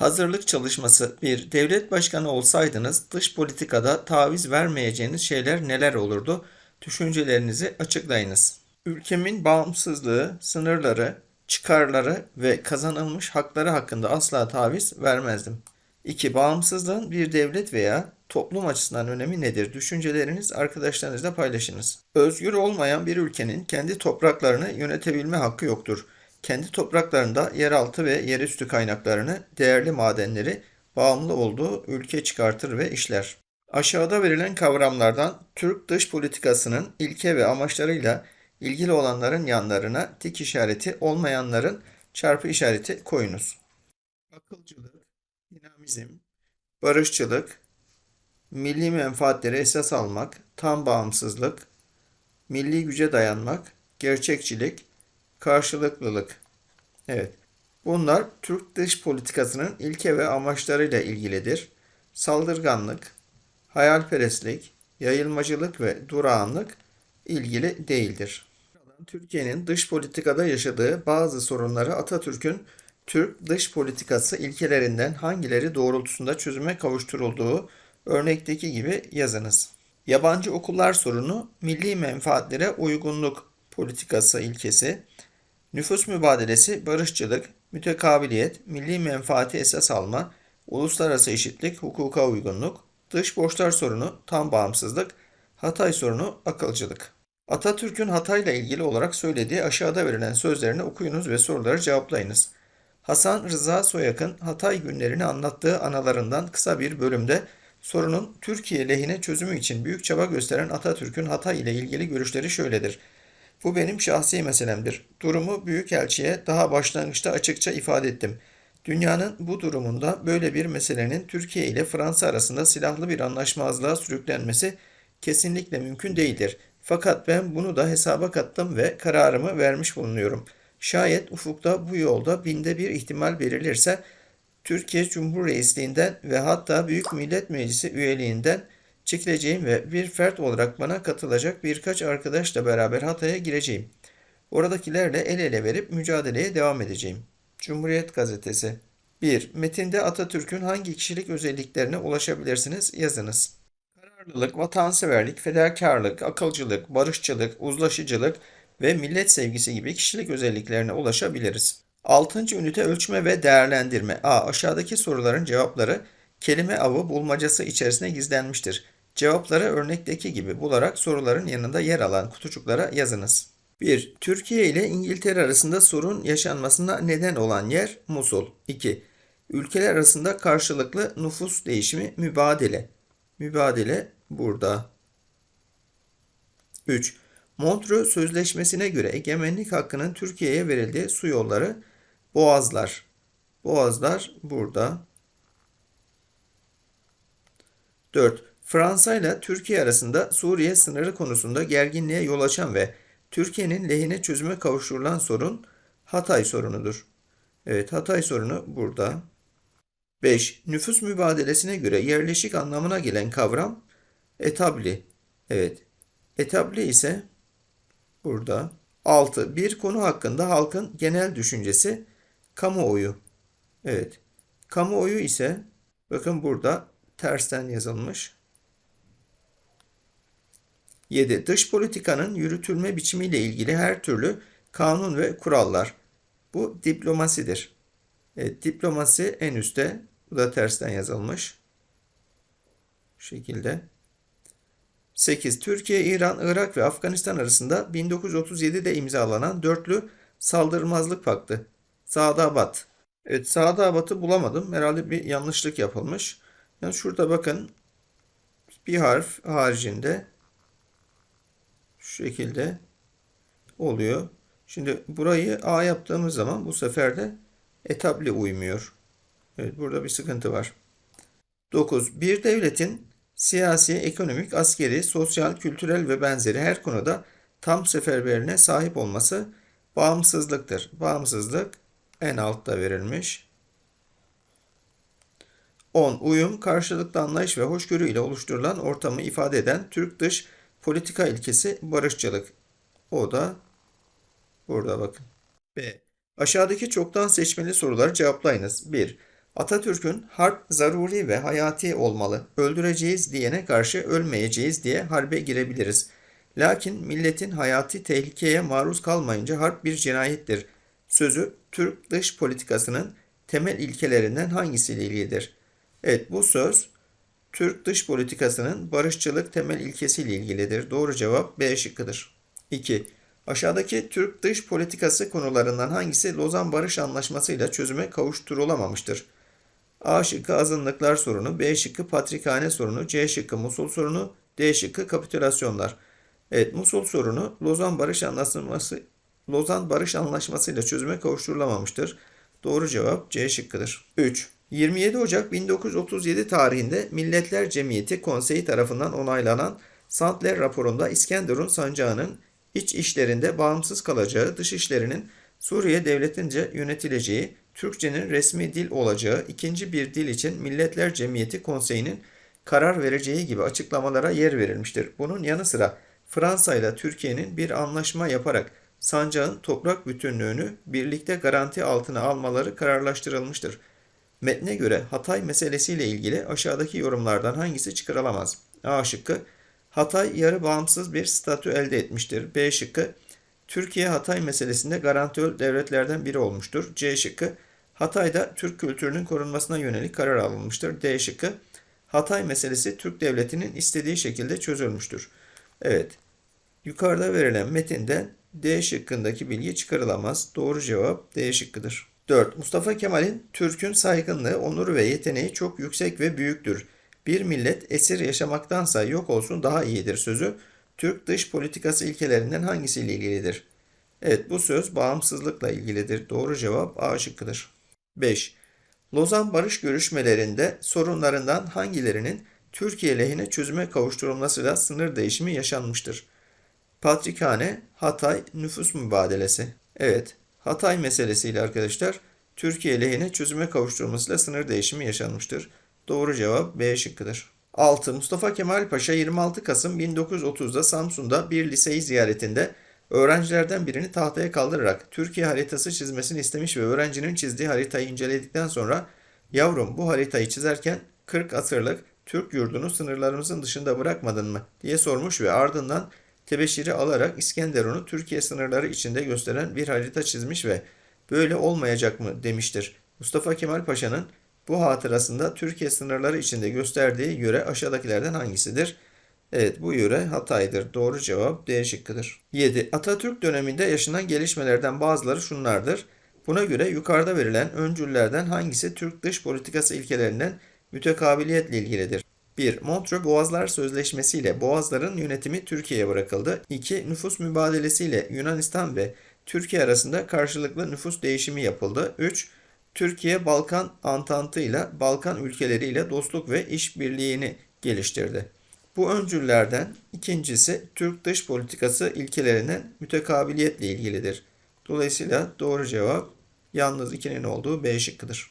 Hazırlık çalışması 1. Devlet başkanı olsaydınız dış politikada taviz vermeyeceğiniz şeyler neler olurdu? Düşüncelerinizi açıklayınız. Ülkemin bağımsızlığı, sınırları, çıkarları ve kazanılmış hakları hakkında asla taviz vermezdim. 2. Bağımsızlığın bir devlet veya toplum açısından önemi nedir? Düşünceleriniz arkadaşlarınızla paylaşınız. Özgür olmayan bir ülkenin kendi topraklarını yönetebilme hakkı yoktur. Kendi topraklarında yeraltı ve yerüstü kaynaklarını, değerli madenleri bağımlı olduğu ülke çıkartır ve işler. Aşağıda verilen kavramlardan Türk dış politikasının ilke ve amaçlarıyla ilgili olanların yanlarına tik işareti, olmayanların çarpı işareti koyunuz. Akılcılık, dinamizm, barışçılık, milli menfaatleri esas almak, tam bağımsızlık, milli güce dayanmak, gerçekçilik, karşılıklılık. Evet. Bunlar Türk dış politikasının ilke ve amaçlarıyla ilgilidir. Saldırganlık, hayalperestlik, yayılmacılık ve durağanlık ilgili değildir. Türkiye'nin dış politikada yaşadığı bazı sorunları Atatürk'ün Türk dış politikası ilkelerinden hangileri doğrultusunda çözüme kavuşturulduğu örnekteki gibi yazınız. Yabancı okullar sorunu milli menfaatlere uygunluk politikası ilkesi, nüfus mübadelesi barışçılık, mütekabiliyet, milli menfaati esas alma, uluslararası eşitlik, hukuka uygunluk, dış borçlar sorunu tam bağımsızlık, Hatay sorunu akılcılık. Atatürk'ün Hatay'la ilgili olarak söylediği aşağıda verilen sözlerini okuyunuz ve soruları cevaplayınız. Hasan Rıza Soyak'ın Hatay günlerini anlattığı analarından kısa bir bölümde sorunun Türkiye lehine çözümü için büyük çaba gösteren Atatürk'ün Hatay ile ilgili görüşleri şöyledir. Bu benim şahsi meselemdir. Durumu Büyükelçiye daha başlangıçta açıkça ifade ettim. Dünyanın bu durumunda böyle bir meselenin Türkiye ile Fransa arasında silahlı bir anlaşmazlığa sürüklenmesi kesinlikle mümkün değildir. Fakat ben bunu da hesaba kattım ve kararımı vermiş bulunuyorum. Şayet ufukta bu yolda binde bir ihtimal belirlirse Türkiye Cumhurreisliğinden ve hatta Büyük Millet Meclisi üyeliğinden çekileceğim ve bir fert olarak bana katılacak birkaç arkadaşla beraber Hatay'a gireceğim. Oradakilerle el ele verip mücadeleye devam edeceğim. Cumhuriyet Gazetesi 1. Metinde Atatürk'ün hangi kişilik özelliklerine ulaşabilirsiniz yazınız. Kararlılık, vatanseverlik, fedakarlık, akılcılık, barışçılık, uzlaşıcılık ve millet sevgisi gibi kişilik özelliklerine ulaşabiliriz. 6. ünite ölçme ve değerlendirme. A. Aşağıdaki soruların cevapları kelime avı bulmacası içerisine gizlenmiştir. Cevapları örnekteki gibi bularak soruların yanında yer alan kutucuklara yazınız. 1. Türkiye ile İngiltere arasında sorun yaşanmasına neden olan yer Musul. 2. Ülkeler arasında karşılıklı nüfus değişimi mübadele. Mübadele burada. 3. Montreux Sözleşmesi'ne göre egemenlik hakkının Türkiye'ye verildiği su yolları Boğazlar. Boğazlar burada. 4. Fransa ile Türkiye arasında Suriye sınırı konusunda gerginliğe yol açan ve Türkiye'nin lehine çözüme kavuşturulan sorun Hatay sorunudur. Evet Hatay sorunu burada. 5. Nüfus mübadelesine göre yerleşik anlamına gelen kavram etabli. Evet. Etabli ise burada. 6. Bir konu hakkında halkın genel düşüncesi kamuoyu. Evet. Kamuoyu ise bakın burada tersten yazılmış. 7. Dış politikanın yürütülme biçimiyle ilgili her türlü kanun ve kurallar. Bu diplomasidir. Evet, diplomasi en üstte. Bu da tersten yazılmış. Bu şekilde. 8. Türkiye, İran, Irak ve Afganistan arasında 1937'de imzalanan dörtlü saldırmazlık paktı. Sadabat. Evet Sadabat'ı bulamadım. Herhalde bir yanlışlık yapılmış. Yani şurada bakın bir harf haricinde şekilde oluyor. Şimdi burayı A yaptığımız zaman bu sefer de etabli uymuyor. Evet burada bir sıkıntı var. 9. Bir devletin siyasi, ekonomik, askeri, sosyal, kültürel ve benzeri her konuda tam seferberliğine sahip olması bağımsızlıktır. Bağımsızlık en altta verilmiş. 10. Uyum, karşılıklı anlayış ve hoşgörü ile oluşturulan ortamı ifade eden Türk dış politika ilkesi barışçılık. O da burada bakın. B. Aşağıdaki çoktan seçmeli soruları cevaplayınız. 1. Atatürk'ün harp zaruri ve hayati olmalı, öldüreceğiz diyene karşı ölmeyeceğiz diye harbe girebiliriz. Lakin milletin hayati tehlikeye maruz kalmayınca harp bir cinayettir. Sözü Türk dış politikasının temel ilkelerinden hangisiyle ilgilidir? Evet bu söz Türk dış politikasının barışçılık temel ilkesiyle ilgilidir. Doğru cevap B şıkkıdır. 2. Aşağıdaki Türk dış politikası konularından hangisi Lozan Barış Anlaşması ile çözüme kavuşturulamamıştır? A şıkkı azınlıklar sorunu, B şıkkı patrikhane sorunu, C şıkkı Musul sorunu, D şıkkı kapitülasyonlar. Evet Musul sorunu Lozan Barış Anlaşması Lozan Barış Anlaşması ile çözüme kavuşturulamamıştır. Doğru cevap C şıkkıdır. 3. 27 Ocak 1937 tarihinde Milletler Cemiyeti Konseyi tarafından onaylanan Sandler raporunda İskenderun sancağının iç işlerinde bağımsız kalacağı, dış işlerinin Suriye devletince yönetileceği, Türkçenin resmi dil olacağı, ikinci bir dil için Milletler Cemiyeti Konseyi'nin karar vereceği gibi açıklamalara yer verilmiştir. Bunun yanı sıra Fransa ile Türkiye'nin bir anlaşma yaparak sancağın toprak bütünlüğünü birlikte garanti altına almaları kararlaştırılmıştır. Metne göre Hatay meselesiyle ilgili aşağıdaki yorumlardan hangisi çıkarılamaz? A şıkkı Hatay yarı bağımsız bir statü elde etmiştir. B şıkkı Türkiye Hatay meselesinde garantör devletlerden biri olmuştur. C şıkkı Hatay'da Türk kültürünün korunmasına yönelik karar alınmıştır. D şıkkı Hatay meselesi Türk devletinin istediği şekilde çözülmüştür. Evet. Yukarıda verilen metinden D şıkkındaki bilgi çıkarılamaz. Doğru cevap D şıkkıdır. 4. Mustafa Kemal'in Türk'ün saygınlığı, onuru ve yeteneği çok yüksek ve büyüktür. Bir millet esir yaşamaktansa yok olsun daha iyidir sözü Türk dış politikası ilkelerinden hangisiyle ilgilidir? Evet bu söz bağımsızlıkla ilgilidir. Doğru cevap A şıkkıdır. 5. Lozan barış görüşmelerinde sorunlarından hangilerinin Türkiye lehine çözüme kavuşturulmasıyla sınır değişimi yaşanmıştır? Patrikhane, Hatay, nüfus mübadelesi. Evet, Hatay meselesiyle arkadaşlar Türkiye lehine çözüme kavuşturulmasıyla sınır değişimi yaşanmıştır. Doğru cevap B şıkkıdır. 6. Mustafa Kemal Paşa 26 Kasım 1930'da Samsun'da bir liseyi ziyaretinde öğrencilerden birini tahtaya kaldırarak Türkiye haritası çizmesini istemiş ve öğrencinin çizdiği haritayı inceledikten sonra yavrum bu haritayı çizerken 40 asırlık Türk yurdunu sınırlarımızın dışında bırakmadın mı diye sormuş ve ardından tebeşiri alarak İskenderun'u Türkiye sınırları içinde gösteren bir harita çizmiş ve böyle olmayacak mı demiştir. Mustafa Kemal Paşa'nın bu hatırasında Türkiye sınırları içinde gösterdiği yöre aşağıdakilerden hangisidir? Evet bu yöre Hatay'dır. Doğru cevap D şıkkıdır. 7. Atatürk döneminde yaşanan gelişmelerden bazıları şunlardır. Buna göre yukarıda verilen öncüllerden hangisi Türk dış politikası ilkelerinden mütekabiliyetle ilgilidir? 1. Montreux Boğazlar Sözleşmesi ile Boğazların yönetimi Türkiye'ye bırakıldı. 2. Nüfus mübadelesiyle Yunanistan ve Türkiye arasında karşılıklı nüfus değişimi yapıldı. 3. Türkiye Balkan Antantı ile Balkan ülkeleriyle dostluk ve işbirliğini geliştirdi. Bu öncüllerden ikincisi Türk dış politikası ilkelerinden mütekabiliyetle ilgilidir. Dolayısıyla doğru cevap yalnız ikinin olduğu B şıkkıdır.